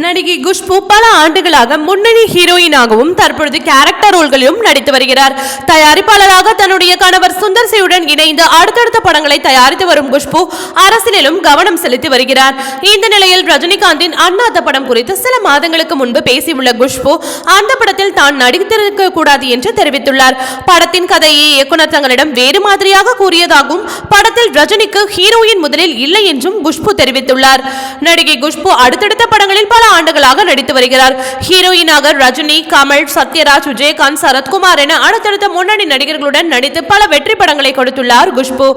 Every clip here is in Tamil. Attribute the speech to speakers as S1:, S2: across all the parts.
S1: நடிகை குஷ்பு பல ஆண்டுகளாக முன்னணி ஹீரோயினாகவும் தற்பொழுது கேரக்டர் ரோல்களிலும் நடித்து வருகிறார். தயாரிப்பாளராக தன்னுடைய கணவர் சுந்தர்சியுடன் இணைந்து அடுத்தடுத்த படங்களை தயாரித்து வரும் குஷ்பு அரசியலிலும் கவனம் செலுத்தி வருகிறார். இந்த நிலையில் ரஜினிகாந்தின் அண்ணாத்த படம் குறித்து சில மாதங்களுக்கு முன்பு பேசியுள்ள குஷ்பு அந்த படத்தில் தான் நடித்திருக்க கூடாது என்று தெரிவித்துள்ளார். படத்தின் கதையை இயக்குனர் தங்களிடம் வேறு மாதிரியாக கூறியதாகவும் படத்தில் ரஜினிக்கு ஹீரோயின் முதலில் இல்லை என்றும் குஷ்பு தெரிவித்துள்ளார். நடிகை குஷ்பு அடுத்தடுத்த படங்களில் பல ஆண்டுகளாக நடித்து வருகிறார். ஹீரோயினாக ரஜினி கமல் சத்யராஜ் விஜயகாந்த் சரத்குமார் என அடுத்தடுத்த முன்னணி நடிகர்களுடன் நடித்து பல வெற்றி படங்களை கொடுத்துள்ளார் குஷ்பு.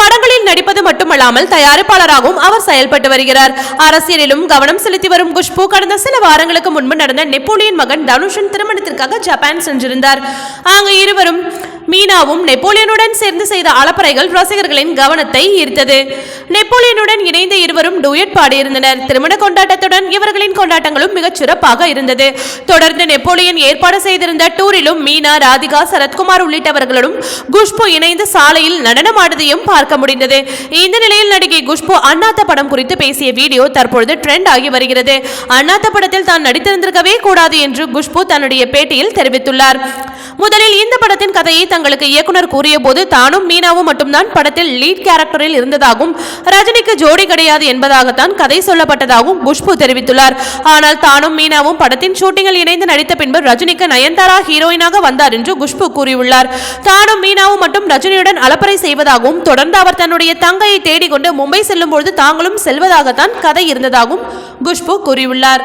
S1: படங்களில் நடிப்பது மட்டுமல்லாமல் தயாரிப்பாளராகவும் அவர் செயல்பட்டு வருகிறார். அரசியலிலும் கவனம் செலுத்தி வரும் குஷ்பு கடந்த சில வாரங்களுக்கு முன்பு நடந்த நெப்போலியன் மகன் தனுஷின் திருமணத்திற்காக ஜப்பான் சென்றிருந்தார். அங்கு இருவரும் மீனாவும் நெப்போலியனுடன் சேர்ந்து செய்த அலப்பறைகள் ரசிகர்களின் கவனத்தை ஈர்த்தது. நெப்போலியனுடன் இணைந்த இருவரும் டூயட் பாடியிருந்தனர். திருமண கொண்டாட்டத்துடன் இவர்களின் கொண்டாட்டங்களும் மிகச் சிறப்பாக இருந்தது. தொடர்ந்து நெப்போலியன் ஏற்பாடு செய்திருந்த டூரிலும் மீனா ராதிகா சரத்குமார் உள்ளிட்டவர்களுடன் குஷ்பு இணைந்து சாலையில் நடனமாடுவதையும் பார்க்க முடிந்தது. இந்த நிலையில் நடிகை குஷ்பு அண்ணாத்த படம் குறித்து பேசிய வீடியோ தற்பொழுது ட்ரெண்ட் ஆகி வருகிறது. அண்ணாத்த படத்தில் தான் நடித்திருந்திருக்கவே கூடாது என்று குஷ்பு தன்னுடைய பேட்டியில் தெரிவித்துள்ளார். முதலில் இந்த படத்தின் கதையை தங்களுக்கு இயக்குனர் கூறிய போது தானும் மீனாவும் மட்டும்தான் படத்தில் லீட் கேரக்டரில் இருந்ததாகவும் ரஜினிக்கு ஜோடி கிடையாது என்பதாகத்தான் கதை சொல்லப்பட்டதாகவும் குஷ்பு தெரிவித்துள்ளார். ஆனால் தானும் மீனாவும் படத்தின் ஷூட்டிங்கில் இணைந்து நடித்த பின்பு ரஜினிக்கு நயன்தாரா ஹீரோயினாக வந்தார் என்று குஷ்பு கூறியுள்ளார். தானும் மீனாவும் மட்டும் ரஜினியுடன் அலப்பறை செய்வதாகவும் தொடர்ந்து அவர் தன்னுடைய தங்கையை தேடிக்கொண்டு மும்பை செல்லும் பொழுது தாங்களும் செல்வதாகத்தான் கதை இருந்ததாகவும் குஷ்பு கூறியுள்ளார்.